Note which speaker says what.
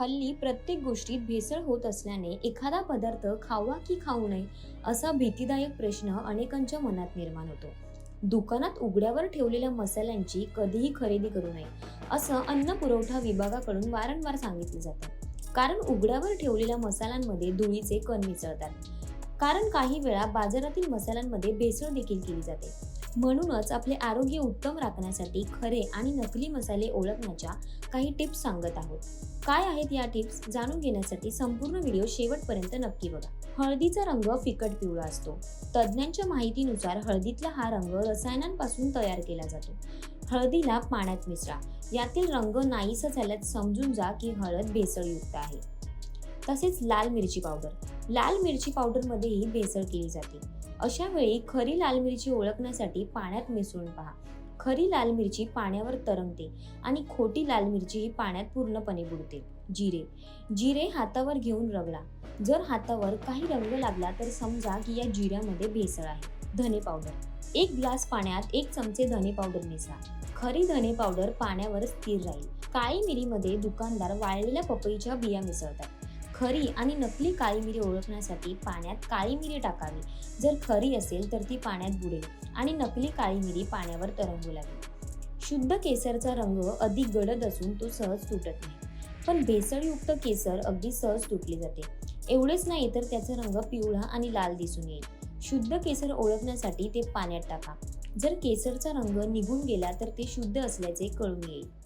Speaker 1: हल्ली प्रत्येक गोष्टीत भेसळ होत असल्याने एखादा पदार्थ खावा की खाऊ नये असा भीतीदायक प्रश्न अनेकांच्या मनात निर्माण होतो. दुकानात उघड्यावर ठेवलेल्या मसाल्यांची कधीही खरेदी करू नये असं अन्न पुरवठा विभागाकडून वारंवार सांगितलं जातं. कारण उघड्यावर ठेवलेल्या मसाल्यांमध्ये धुळीचे कण मिसळतात. कारण काही वेळा बाजारातील मसाल्यांमध्ये भेसळ देखील केली जाते. म्हणूनच आपले आरोग्य उत्तम राखण्यासाठी खरे आणि नकली मसाले ओळखण्याच्या काही टिप्स सांगत आहोत. काय आहेत या टिप्स? जाणून घेण्यासाठी संपूर्ण व्हिडिओ शेवटपर्यंत नक्की बघा. हळदीचा रंग फिकट पिवळा असतो. तज्ज्ञांच्या माहितीनुसार हळदीतला हा रंग रसायनांपासून तयार केला जातो. हळदीला पाण्यात मिसळा. यातील रंग नाहीसा झाल्यात समजून जा की हळद भेसळयुक्त आहे. तसेच लाल मिरची पावडर. लाल मिरची पावडरमध्येही भेसळ केली जाते. अशा वेळी खरी लाल मिरची ओळखण्यासाठी पाण्यात मिसळून पहा. खरी लाल मिरची पाण्यावर तरंगते आणि खोटी लाल मिरची ही पाण्यात पूर्णपणे बुडते. जिरे. जिरे हातावर घेऊन रगडा. जर हातावर काही रंग लागला तर समजा की या जिऱ्यामध्ये भेसळ आहे. धने पावडर. एक ग्लास पाण्यात एक चमचे धने पावडर मिसळा खरी धने पावडर पाण्यावर स्थिर राहील. काळी मिरीमध्ये दुकानदार वाळलेल्या पपईच्या बिया मिसळतात. खरी आणि नकली काळी मिरी ओळखण्यासाठी पाण्यात काळी मिरी टाकावी. जर खरी असेल तर ती पाण्यात बुडेल आणि नकली काळी मिरी पाण्यावर तरंगू लागेल. शुद्ध केसरचा रंग अधिक गडद असून तो सहज तुटत नाही. पण भेसळयुक्त केसर अगदी सहज तुटली जाते. एवढेच नाही तर त्याचा रंग पिवळा आणि लाल दिसून येईल. शुद्ध केसर ओळखण्यासाठी ते पाण्यात टाका. जर केसरचा रंग निघून गेला तर ते शुद्ध असल्याचे कळून येईल.